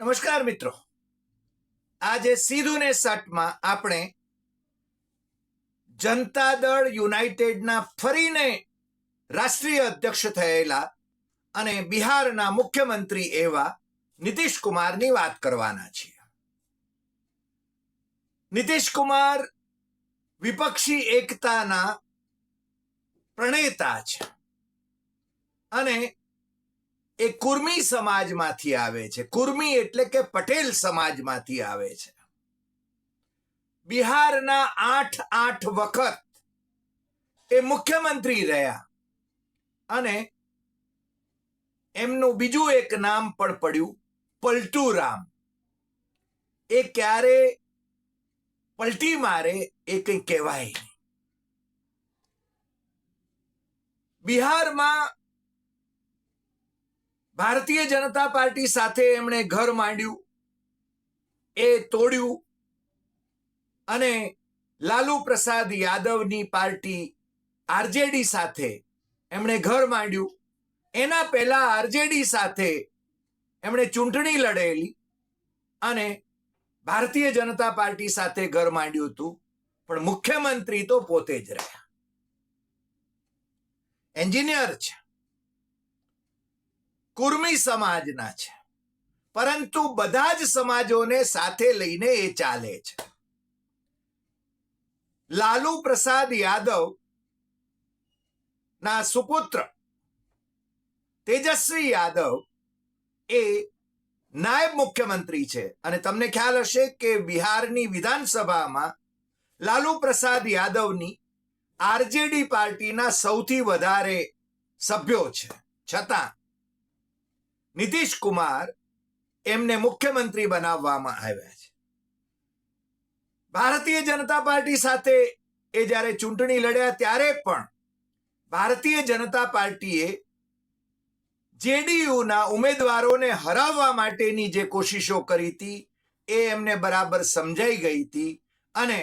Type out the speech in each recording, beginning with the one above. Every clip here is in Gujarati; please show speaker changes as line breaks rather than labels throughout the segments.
નમસ્કાર મિત્રો. આજે સીધું ને સટમાં આપણે જનતા દળ યુનાઇટેડના ફરીને રાષ્ટ્રીય અધ્યક્ષ થયેલા અને બિહારના મુખ્યમંત્રી એવા નીતિશ કુમારની વાત કરવાના છીએ. નીતિશ કુમાર વિપક્ષી એકતાના પ્રણેતા છે. અને એ કુર્મી સમાજમાંથી આવે છે. કુર્મી એટલે કે પટેલ સમાજમાંથી આવે છે. બિહારના આઠ આઠ વખત એ મુખ્યમંત્રી રહ્યા. અને એમનું બીજું એક નામ પણ પડ્યું, પલટુરામ. એ ક્યારે પલટી મારે એ કંઈ કહેવાય બિહારમાં ભારતીય જનતા પાર્ટી સાથે એમણે ઘર માંડ્યું, એ તોડ્યું અને લાલુ પ્રસાદ યાદવની પાર્ટી આરજેડી સાથે એમણે ઘર માંડ્યું. એના પહેલા આરજેડી સાથે એમણે ચૂંટણી લડેલી અને ભારતીય જનતા પાર્ટી સાથે ઘર માંડ્યું હતું, પણ મુખ્યમંત્રી તો પોતે જ રહ્યા. એન્જિનિયર છે. કુર્મી સમાજના છે. પરંતુ બધા જ સમાજોને સાથે લઈને એ ચાલે છે. લાલુ પ્રસાદ યાદવ ના સુપુત્ર તેજસ્વી યાદવ એ નાયબ મુખ્યમંત્રી છે. અને તમને ખ્યાલ હશે કે બિહારની વિધાનસભામાં લાલુ પ્રસાદ યાદવની આરજેડી પાર્ટીના સૌથી વધારે સભ્યો છે. છતાં નીતિશ કુમાર એમને મુખ્યમંત્રી બનાવવામાં આવ્યા છે. ભારતીય જનતા પાર્ટી સાથે એ જ્યારે ચૂંટણી લડ્યા ત્યારે પણ ભારતીય જનતા પાર્ટીએ જેડીયુના ઉમેદવારોને હરાવવા માટેની જે કોશિશો કરી હતી એ એમને બરાબર સમજાઈ ગઈ હતી અને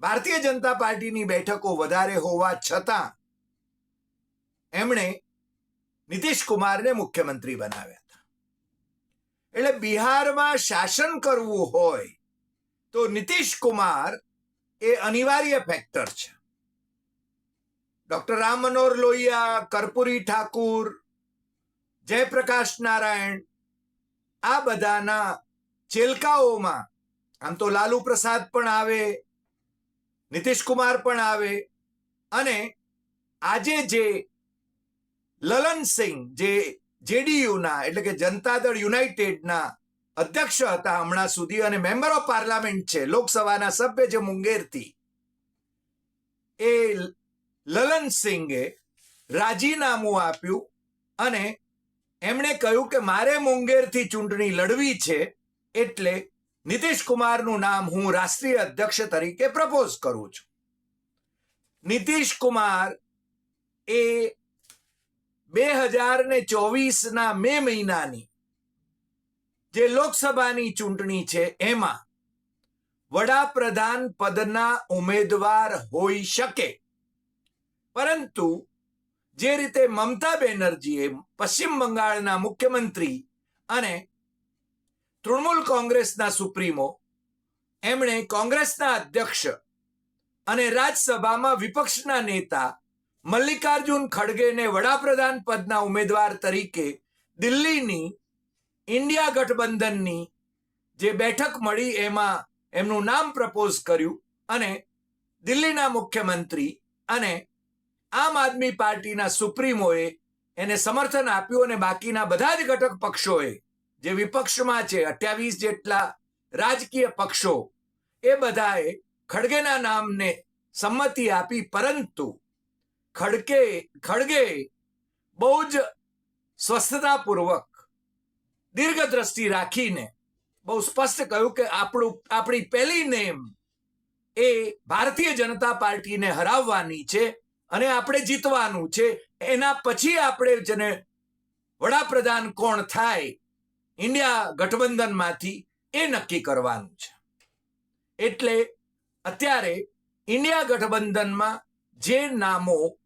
ભારતીય જનતા પાર્ટીની બેઠકો વધારે હોવા છતાં એમણે નીતિશ કુમારને મુખ્યમંત્રી બનાવ્યા હતા. એટલે બિહારમાં શાસન કરવું હોય તો નીતિશ કુમાર એ અનિવાર્ય ફેક્ટર છે. ડોક્ટર રામ મનોહર લોહિયા, કર્પુરી ઠાકુર, જયપ્રકાશ નારાયણ, આ બધાના ચેલકાઓમાં આમ તો લાલુ પ્રસાદ પણ આવે, નીતિશ કુમાર પણ આવે, અને આજે જે લલનસિંહ જે જેડીયુના એટલે કે જનતા દળ યુનાઇટેડના અધ્યક્ષ હતા હમણાં સુધી અને મેમ્બર ઓફ પાર્લામેન્ટ છે, લોકસભાના સભ્ય છે મુંગેરથી એ લલનસિંહે રાજીનામું આપ્યું અને એમણે કહ્યું કે મારે મુંગેરથી ચૂંટણી લડવી છે, એટલે નીતિશ કુમારનું નામ હું રાષ્ટ્રીય અધ્યક્ષ તરીકે પ્રપોઝ કરું છું. નીતિશ કુમાર એ બે હજાર ને ચોવીસના મે મહિનાની જે લોકસભાની ચૂંટણી છે, એમાં વડાપ્રધાન પદના ઉમેદવાર હોઈ શકે. પરંતુ જે રીતે મમતા બેનર્જીએ પશ્ચિમ બંગાળના મુખ્યમંત્રી અને તૃણમૂલ કોંગ્રેસના સુપ્રીમો, એમણે કોંગ્રેસના અધ્યક્ષ અને રાજ્યસભામાં વિપક્ષના નેતા મલ્લિકાર્જુન ખડગેને વડાપ્રધાન પદના ઉમેદવાર તરીકે દિલ્હીની ઇન્ડિયા ગઠબંધનની જે બેઠક મળી એમાં એમનું નામ પ્રપોઝ કર્યું અને દિલ્હીના મુખ્યમંત્રી અને આમ આદમી પાર્ટીના સુપ્રીમોએ એને સમર્થન આપ્યું અને બાકીના બધા જ ઘટક પક્ષોએ જે વિપક્ષમાં છે, અઠ્યાવીસ જેટલા રાજકીય પક્ષો, એ બધાએ ખડગેના નામને સંમતિ આપી, પરંતુ ખડકે, ખડગે, બહુ જ સ્વસ્થતાપૂર્વક દીર્ઘ દ્રષ્ટિ રાખીને બહુ સ્પષ્ટ કહ્યું કે આપણું, આપણી પહેલી નેમ એ ભારતીય જનતા પાર્ટીને હરાવવાની છે અને આપણે જીતવાનું છે. એના પછી આપણે જેને વડાપ્રધાન કોણ થાય, ઇન્ડિયા ગઠબંધનમાંથી એ નક્કી કરવાનું છે. એટલે અત્યારે ઇન્ડિયા ગઠબંધનમાં જે નામો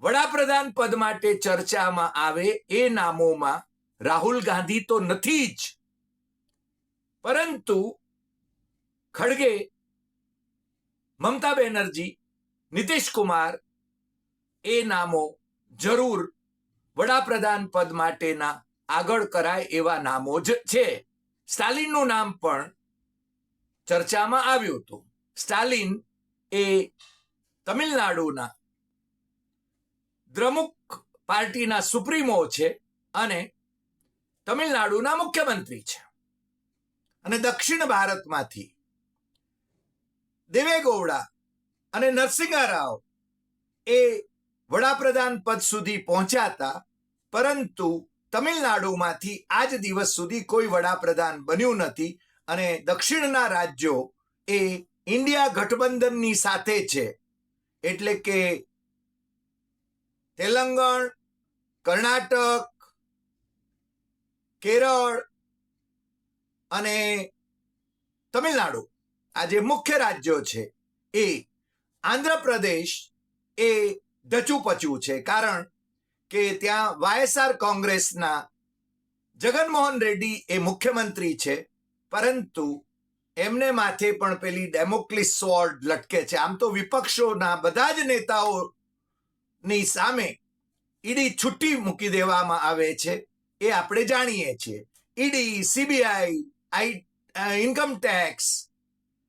વડાપ્રધાન પદ માટે ચર્ચામાં આવે એ નામોમાં રાહુલ ગાંધી તો નથી જ. પરંતુ ખડગે, મમતા બેનર્જી, નીતિશ એ નામો જરૂર વડાપ્રધાન પદ માટેના આગળ કરાય એવા નામો જ છે. સ્ટાલિનનું નામ પણ ચર્ચામાં આવ્યું હતું. સ્ટાલિન એ તમિલનાડુના દ્રમુક પાર્ટીના સુપ્રીમો છે અને તમિલનાડુના મુખ્યમંત્રી છે. અને દક્ષિણ ભારતમાંથી દેવેગૌડા અને નરસિંહા રાવ એ વડાપ્રધાન પદ સુધી પહોંચ્યા પરંતુ તમિલનાડુમાંથી આજ દિવસ સુધી કોઈ વડાપ્રધાન બન્યું નથી અને દક્ષિણના રાજ્યો એ ઇન્ડિયા ગઠબંધનની સાથે છે. એટલે કે તેલંગણ, કર્ણાટક, કેરળ અને તમિલનાડુ. આ જે મુખ્ય રાજ્યો છે એ આંધ્રપ્રદેશ એ ઢચુપચું છે. કારણ કે ત્યાં વાયએસઆર કોંગ્રેસના જગનમોહન રેડ્ડી એ મુખ્યમંત્રી છે. પરંતુ એમને માથે પણ પેલી ડેમોક્લિસ સ્વોર્ડ લટકે છે. આમ તો વિપક્ષોના બધા જ નેતાઓની સામે ઈડી છુટ્ટી મૂકી દેવામાં આવે છે. એ આપણે જાણીએ છીએ. ઈડી, સીબીઆઈ, આઈ ઇન્કમ ટેક્સ,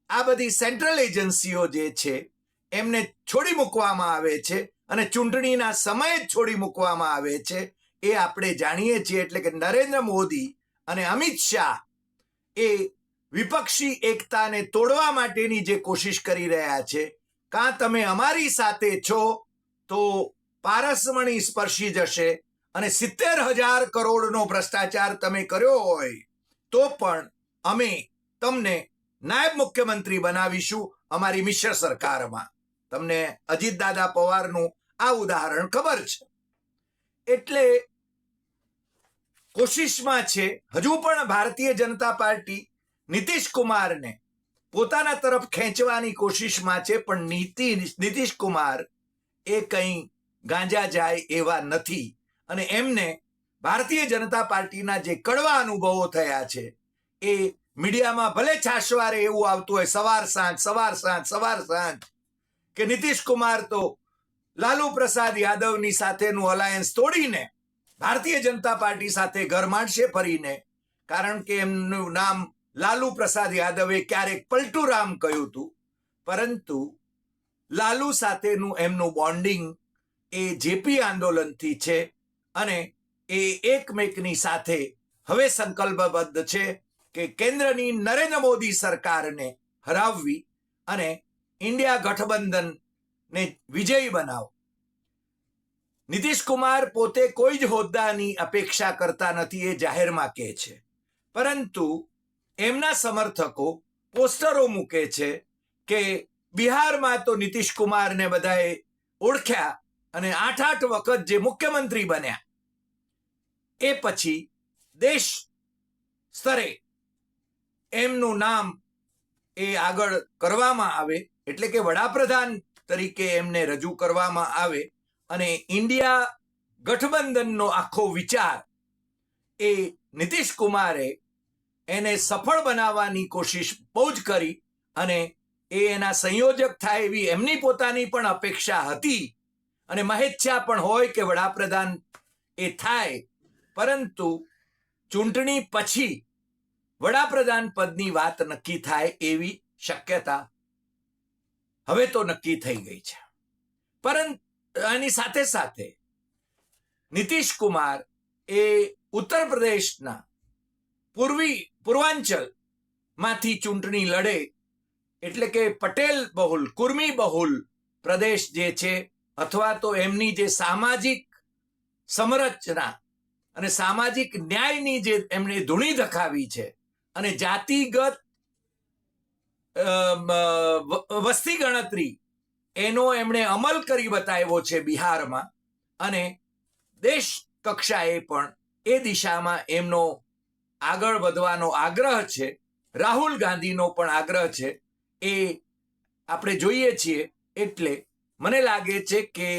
આ બધી સેન્ટ્રલ એજન્સીઓ જે છે, એમને છોડી મૂકવામાં આવે છે અને ચૂંટણીના સમયે જ છોડી મૂકવામાં આવે છે. એ આપણે જાણીએ છીએ એટલે કે નરેન્દ્ર મોદી અને અમિત શાહ એ વિપક્ષી એકતાને તોડવા માટેની જે કોશિશ કરી રહ્યા છે. કાં તમે અમારી સાથે છો? તો પારસમણી સ્પર્શી જશે અને સિત્તેર હજાર કરોડનો ભ્રષ્ટાચાર તમે કર્યો હોય, તો પણ અમે તમને નાયબ મુખ્યમંત્રી બનાવીશું અમારી મિશ્ર સરકારમાં. તમને અજીત દાદા પવારનું આ ઉદાહરણ ખબર છે. એટલે કોશિશમાં છે, હજુ પણ ભારતીય જનતા પાર્ટી નીતિશ કુમારને પોતાના તરફ ખેંચવાની કોશિશમાં છે, પણ નીતિ નીતિશ કુમાર એ કંઈ ગાંજા જાય એવા નથી. અને એમને ભારતીય જનતા પાર્ટીના જે કડવા અનુભવો થયા છે, એ મીડિયામાં ભલે છાશવારે એવું આવતું હોય, સવાર સાંજ સવાર સાંજ સવાર સાંજ, કે નીતિશ કુમાર તો લાલુ પ્રસાદ યાદવની સાથેનું અલાયન્સ તોડીને ભારતીય જનતા પાર્ટી સાથે ઘર માંડશે ફરીને, કારણ કે એમનું નામ લાલુ પ્રસાદ યાદવે ક્યારેક પલટુરામ કહ્યું હતું. પરંતુ લાલુ સાથેનું એમનું બોન્ડિંગ એ જેપી આંદોલનથી છે અને એ એકમેકની સાથે હવે સંકલ્પબદ્ધ છે કે કેન્દ્રની નરેન્દ્ર મોદી સરકારને હરાવવી અને ઇન્ડિયા ગઠબંધનને વિજયી બનાવો. નીતિશ કુમાર પોતે કોઈ જ હોદ્દાની અપેક્ષા કરતા નથી એ જાહેરમાં કહે છે. પરંતુ એમના સમર્થકો પોસ્ટરો મૂકે છે કે બિહારમાં તો નીતિશ કુમારને બધાએ ઓળખ્યા અને આઠ આઠ વખત જે મુખ્યમંત્રી બન્યા, એ પછી દેશ સ્તરે એમનું નામ એ આગળ કરવામાં આવે, એટલે કે વડાપ્રધાન તરીકે એમને રજૂ કરવામાં આવે અને ઇન્ડિયા ગઠબંધનનો આખો વિચાર એ નીતિશ કુમારે એને સફળ બનાવવાની કોશિશ બહુ જ કરી અને એ એના સંયોજક થાય એવી એમની પોતાની પણ અપેક્ષા હતી. અને મહેચ્છા પણ હોય કે વડાપ્રધાન એ થાય. પરંતુ ચૂંટણી પછી વડાપ્રધાન પદની વાત નક્કી થાય એવી શક્યતા હવે તો નક્કી થઈ ગઈ છે. પરંતુ આની સાથે સાથે નીતિશ કુમાર એ ઉત્તર પ્રદેશના પૂર્વી પૂર્વાંચલમાંથી ચૂંટણી લડે એટલે કે પટેલ બહુલ, કુર્મી બહુલ પ્રદેશ જે છે, અથવા તો એમની જે સામાજિક સમરચના અને સામાજિક ન્યાયની જે એમણે ધૂણી ધખાવી છે અને જાતિગત વસ્તી ગણતરી એનો એમણે અમલ કરી બતાવ્યો છે બિહારમાં અને દેશ કક્ષાએ પણ એ દિશામાં એમનો આગળ વધવાનો આગ્રહ છે. રાહુલ ગાંધીનો પણ આગ્રહ છે. એ આપણે જોઈએ છીએ એટલે મને લાગે છે કે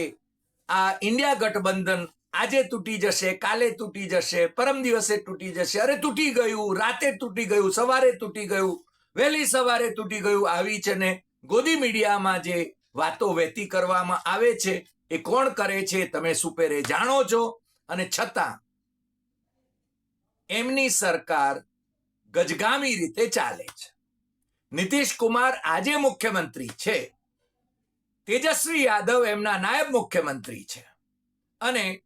આ ઇન્ડિયા ગઠબંધન આજે તૂટી જશે, કાલે તૂટી જશે, પરમ દિવસે તૂટી જશે. અરે તૂટી ગયું, રાતે તૂટી ગયું, સવારે તૂટી ગયું, વહેલી સવારે તૂટી ગયું. આવી છે ને ગોદી મીડિયામાં જે વાતો વહેતી કરવામાં આવે છે, એ કોણ કરે છે તમે સુપેરે જાણો છો. અને છતાં એમની સરકાર ગજગામી રીતે ચાલે છે. નીતિશ કુમાર આજે મુખ્યમંત્રી છે. તેજસ્વી યાદવ એમના નાયબ મુખ્યમંત્રી છે. અને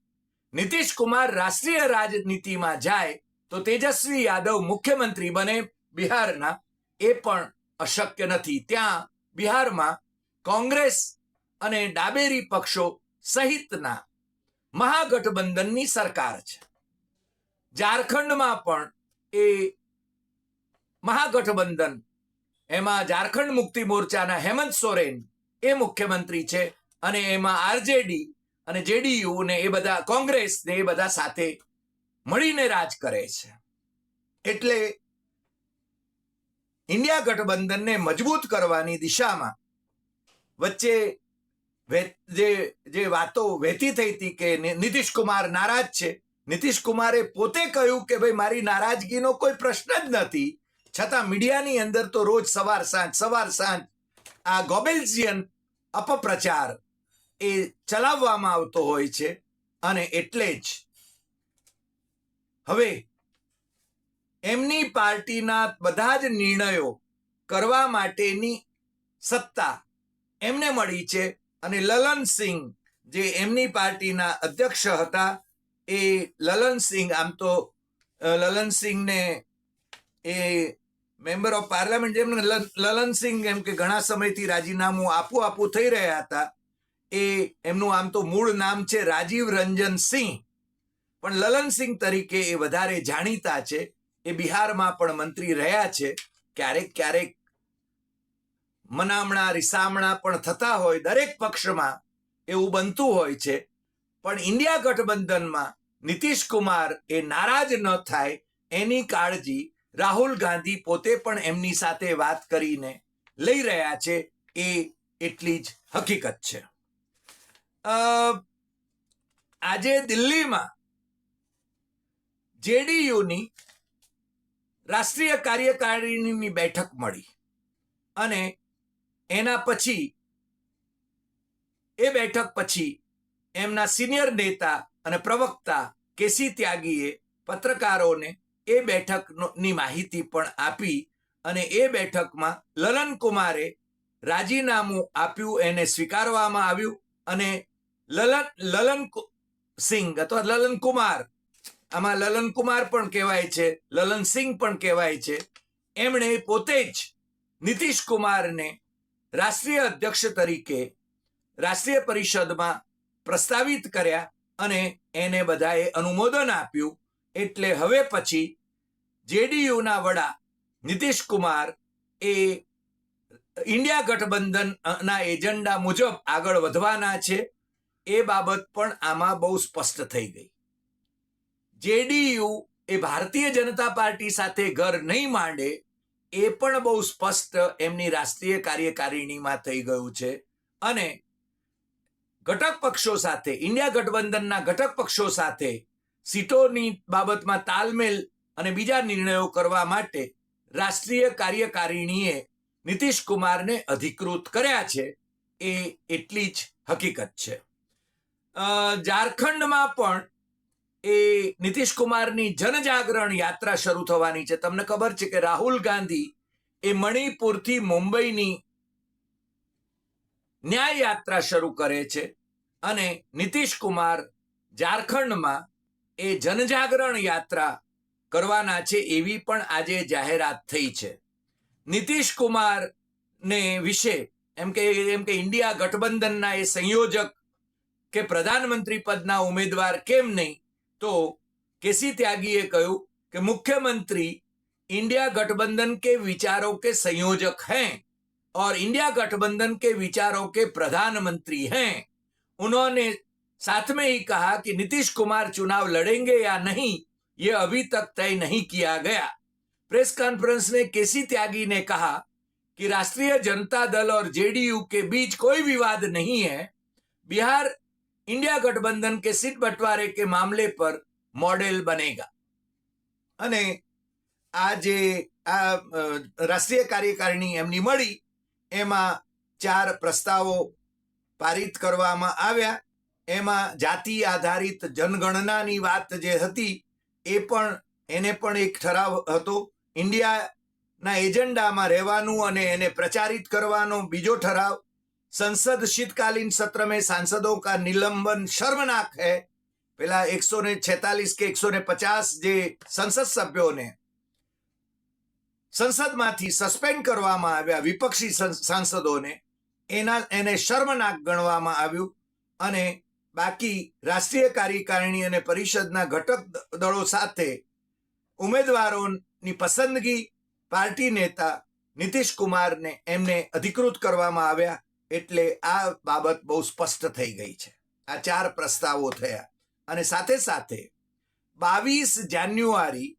નીતિશ કુમાર રાષ્ટ્રીય રાજનીતિમાં જાય તો તેજસ્વી યાદવ મુખ્યમંત્રી બને બિહારના. એ પણ અશક્ય નથી. ત્યાં બિહારમાં કોંગ્રેસ અને ડાબેરી પક્ષો સહિતના મહાગઠબંધનની સરકાર છે. ઝારખંડમાં પણ એ મહાગઠબંધન એમાં ઝારખંડ મુક્તિ મોરચાના હેમંત સોરેન એ મુખ્યમંત્રી છે અને એમાં આરજેડી અને જેડીયુ ને એ બધા કોંગ્રેસ ને એ બધા સાથે મળીને રાજ કરે છે. એટલે ઇન્ડિયા ગઠબંધનને મજબૂત કરવાની દિશામાં વચ્ચે જે જે વાતો વહેતી થઈ હતી કે નીતિશ કુમાર નારાજ છે. નીતિશ કુમારે પોતે કહ્યું કે ભાઈ મારી નારાજગીનો કોઈ પ્રશ્ન જ નથી. છતાં મીડિયાની અંદર તો રોજ સવાર સાંજ સવાર સાંજ આ ગોબેલ્સિયન અપપ્રચાર એ ચલાવવામાં આવતો હોય છે અને એટલે જ હવે એમની પાર્ટીના બધા જ નિર્ણયો કરવા માટેની સત્તા એમને મળી છે અને લલનસિંહ જે એમની પાર્ટીના અધ્યક્ષ હતા એ લલનસિંહ આમ તો લલનસિંહને એ મેમ્બર ઓફ પાર્લામેન્ટ લલ- લલનસિંહ એમ કે ઘણા સમયથી રાજીનામું આપું આપું થઈ રહ્યા હતા, એ એમનું આમ તો મૂળ નામ છે રાજીવ રંજન સિંહ. પણ લલનસિંહ તરીકે એ વધારે જાણીતા છે. એ બિહારમાં પણ મંત્રી રહ્યા છે. ક્યારેક ક્યારેક મનામણા, રિસામણા પણ થતા હોય દરેક પક્ષમાં એવું બનતું હોય છે. પણ ઇન્ડિયા ગઠબંધનમાં નીતિશ કુમાર એ નારાજ ન થાય એની કાળજી રાહુલ ગાંધી પોતે પણ એમની સાથે વાત કરીને લઈ રહ્યા છે. એ એટલી જ હકીકત છે. આજે દિલ્હીમાં જેડીયુની રાષ્ટ્રીય કાર્યકારિણીની બેઠક મળી અને એના પછી, એ બેઠક પછી એમના સિનિયર નેતા અને પ્રવક્તા કેસી ત્યાગીએ પત્રકારોને એ બેઠકની માહિતી પણ આપી અને એ બેઠકમાં લલન કુમારે રાજીનામું આપ્યું, એને સ્વીકારવામાં આવ્યું અને લલન લલન સિંઘ અથવા લલન કુમાર, આમાં લલન કુમાર પણ કહેવાય છે, લલન સિંહ પણ કહેવાય છે. એમણે પોતે જ નીતિશ કુમારને રાષ્ટ્રીય અધ્યક્ષ તરીકે રાષ્ટ્રીય પરિષદમાં પ્રસ્તાવિત કર્યા અને એને બધાએ અનુમોદન આપ્યું. એટલે હવે પછી જેડીયુના વડા નીતિશ કુમાર એ ઇન્ડિયા ગઠબંધનના એજન્ડા મુજબ આગળ વધવાના છે. એ બાબત પણ આમાં બહુ સ્પષ્ટ થઈ ગઈ. જેડીયુ એ ભારતીય જનતા પાર્ટી સાથે ઘર નહીં માંડે એ પણ બહુ સ્પષ્ટ એમની રાષ્ટ્રીય કાર્યકારિણીમાં થઈ ગયું છે. અને ઘટક પક્ષો સાથે, ઇન્ડિયા ગઠબંધનના ઘટક પક્ષો સાથે સીટોની બાબતમાં તાલમેલ અને બીજા નિર્ણયો કરવા માટે રાષ્ટ્રીય કાર્યકારિણીએ નીતિશ કુમારને અધિકૃત કર્યા છે. એ એટલી જ હકીકત છે. ઝારખંડમાં પણ એ નીતિશ કુમારની જનજાગરણ યાત્રા શરૂ થવાની છે. તમને ખબર છે કે રાહુલ ગાંધી એ મણિપુરથી મુંબઈની ન્યાય યાત્રા શરૂ કરે છે અને નીતિશ કુમાર ઝારખંડમાં એ જનજાગરણ યાત્રા કરવાના છે એવી પણ આજે જાહેરાત થઈ છે નીતિશ કુમાર ને વિશે એમ કે એમ કે ઇન્ડિયા ગઠબંધનના એ સંયોજક કે પ્રધાનમંત્રી પદના ઉમેદવાર કેમ નહીં તો કેસી ત્યાગીએ કહ્યું कि मुख्यमंत्री इंडिया गठबंधन के विचारों के संयोजक हैं और इंडिया गठबंधन के विचारों के प्रधानमंत्री हैं उन्होंने साथ में ही कहा कि नीतीश कुमार चुनाव लड़ेंगे या नहीं ये अभी तक तय नहीं किया गया प्रेस कॉन्फ्रेंस में केसी त्यागी ने कहा कि राष्ट्रीय जनता दल और जेडीयू के बीच कोई विवाद नहीं है बिहार इंडिया गठबंधन के सीट बंटवारे के मामले पर मॉडल बनेगा અને આ જે આ અ, રાષ્ટ્રીય કાર્યકારિણી એમની મળી એમાં ચાર પ્રસ્તાવો પારિત કરવામાં આવ્યા એમાં જાતિ આધારિત જનગણનાની વાત જે હતી એ પણ એને પણ એક ઠરાવ હતો ઇન્ડિયાના એજન્ડામાં રહેવાનું અને એને પ્રચારિત કરવાનો બીજો ઠરાવ संसद शीतकालीन सत्र में सांसदों का निलंबन शर्मनाक है પેલા એકસો ને છેતાલીસ કે એકસો ને પચાસ જે સંસદ સભ્યોને સંસદમાંથી સસ્પેન્ડ કરવામાં આવ્યા વિપક્ષી સં- સાંસદોને એના એને શર્મનાક ગણવામાં આવ્યું અને બાકી રાષ્ટ્રીય કાર્યકારિણી અને પરિષદના ઘટક દળો સાથે ઉમેદવારોની પસંદગી પાર્ટી નેતા નીતિશ કુમારને એમને અધિકૃત કરવામાં આવ્યા એટલે આ બાબત બહુ સ્પષ્ટ થઈ ગઈ છે. આ ચાર પ્રસ્તાવો થયા અને સાથે સાથે બાવીસ જાન્યુઆરી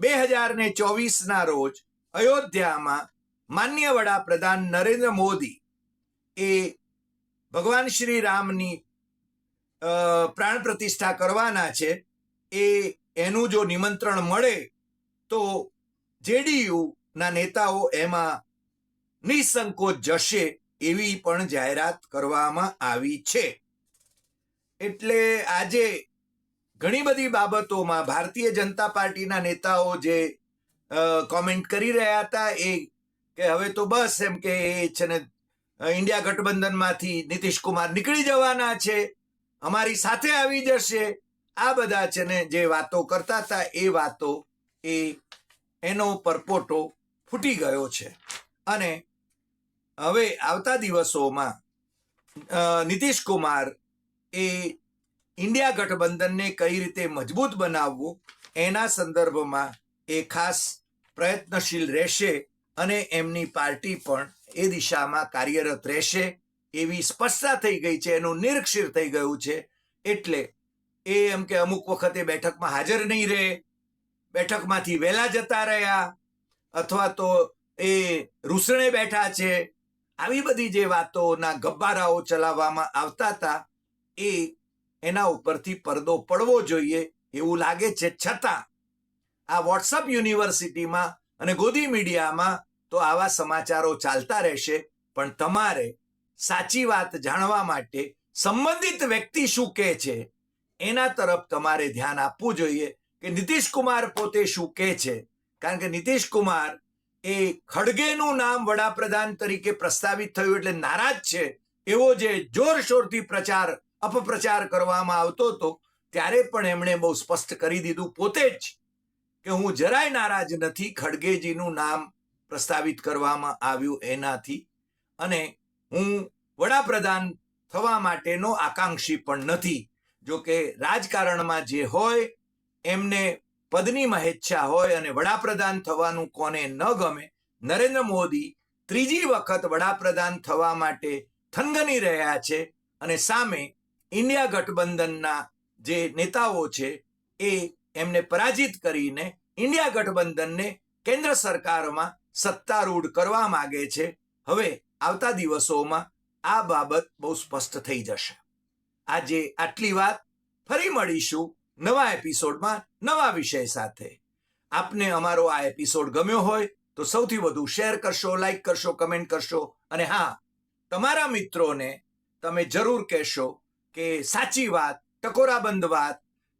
બે હજાર ને ચોવીસના રોજ અયોધ્યામાં માન્ય વડાપ્રધાન નરેન્દ્ર મોદી એ ભગવાન શ્રી રામની પ્રાણ પ્રતિષ્ઠા કરવાના છે, એ એનું જો નિમંત્રણ મળે, તો જેડીયુના નેતાઓ એમાં નિસંકોચ જશે એવી પણ જાહેરાત કરવામાં આવી છે. એટલે આજે ઘણી બધી બાબતોમાં ભારતીય જનતા પાર્ટીના નેતાઓ જે કોમેન્ટ કરી રહ્યા હતા એ કે હવે તો બસ એમ કે એ છે ને ઇન્ડિયા ગઠબંધનમાંથી નીતિશ કુમાર નીકળી જવાના છે. અમારી સાથે આવી જશે. આ બધા છે ને જે વાતો કરતા હતા, એ વાતો એ એનો પરપોટો ફૂટી ગયો છે. અને હવે આવતા દિવસોમાં નીતિશ કુમાર એ ઇન્ડિયા ગઠબંધનને કઈ રીતે મજબૂત બનાવવું, એના સંદર્ભમાં એ ખાસ પ્રયત્નશીલ રહેશે અને એમની પાર્ટી પણ એ દિશામાં કાર્યરત રહેશે. એવી સ્પષ્ટતા થઈ ગઈ છે, એનું નિરીક્ષિત થઈ ગયું છે. એટલે એ એમ કે અમુક વખતે બેઠકમાં હાજર નહીં રહે, બેઠકમાંથી વહેલા જતા રહ્યા, અથવા તો એ રૂસણે બેઠા છે. આવી બધી જે વાતોના ગબ્બારાઓ ચલાવવામાં આવતા હતા, એ એના ઉપરથી પડદો પડવો જોઈએ એવું લાગે છે. છતાં આ વોટ્સઅપ યુનિવર્સિટીમાં અને ગોદી મીડિયામાં તો આવા સમાચારો ચાલતા રહેશે, પણ તમારે સાચી વાત જાણવા માટે સંબંધિત વ્યક્તિ શું કહે છે, એના તરફ તમારે ધ્યાન આપવું જોઈએ કે નીતિશ કુમાર પોતે શું કહે છે. કારણ કે નીતિશ કુમાર એ ખડગેનું નામ વડાપ્રધાન તરીકે પ્રસ્તાવિત થયું એટલે નારાજ છે. એવો જે જોરશોરથી પ્રચાર, અપપ્રચાર કરવામાં આવતો હતો, ત્યારે પણ એમણે બહુ સ્પષ્ટ કરી દીધું પોતે જ કે હું જરાય નારાજ નથી, ખડગેજીનું નામ પ્રસ્તાવિત કરવામાં આવ્યું એનાથી. અને હું વડાપ્રધાન થવા માટેનો આકાંક્ષી પણ નથી. જો કે રાજકારણમાં જે હોય, એમને પદની મહેચ્છા હોય અને વડાપ્રધાન થવાનું કોને ન ગમે, નરેન્દ્ર મોદી ત્રીજી વખત વડાપ્રધાન થવા માટે થનગની રહ્યા છે અને સામે ઇન્ડિયા ગઠબંધનના જે નેતાઓ છે, એ એમને પરાજિત કરીને ઇન્ડિયા ગઠબંધનને કેન્દ્ર સરકારમાં સત્તારૂઢ કરવા માગે છે. હવે આવતા દિવસોમાં આ બાબત બહુ સ્પષ્ટ થઈ જશે. આજે આટલી વાત ફરી મળીશું નવા એપિસોડમાં નવા વિષય સાથે. આપને અમારો આ એપિસોડ ગમ્યો હોય તો સૌથી વધુ શેર કરશો, લાઈક કરશો, કમેન્ટ કરશો અને હા, તમારા મિત્રોને તમે જરૂર કહેશો કે સાચી વાત, ટકોરાબંધ વાત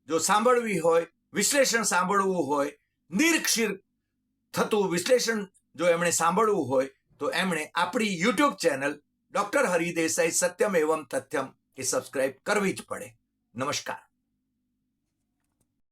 જો સાંભળવી હોય, વિશ્લેષણ સાંભળવું હોય નિરીક્ષિત થતું વિશ્લેષણ જો એમણે સાંભળવું હોય તો એમણે આપણી YouTube channel doctor Hari Desai Satyam Evam Tathyam એ સબસ્ક્રાઇબ કરવી જ પડે. નમસ્કાર.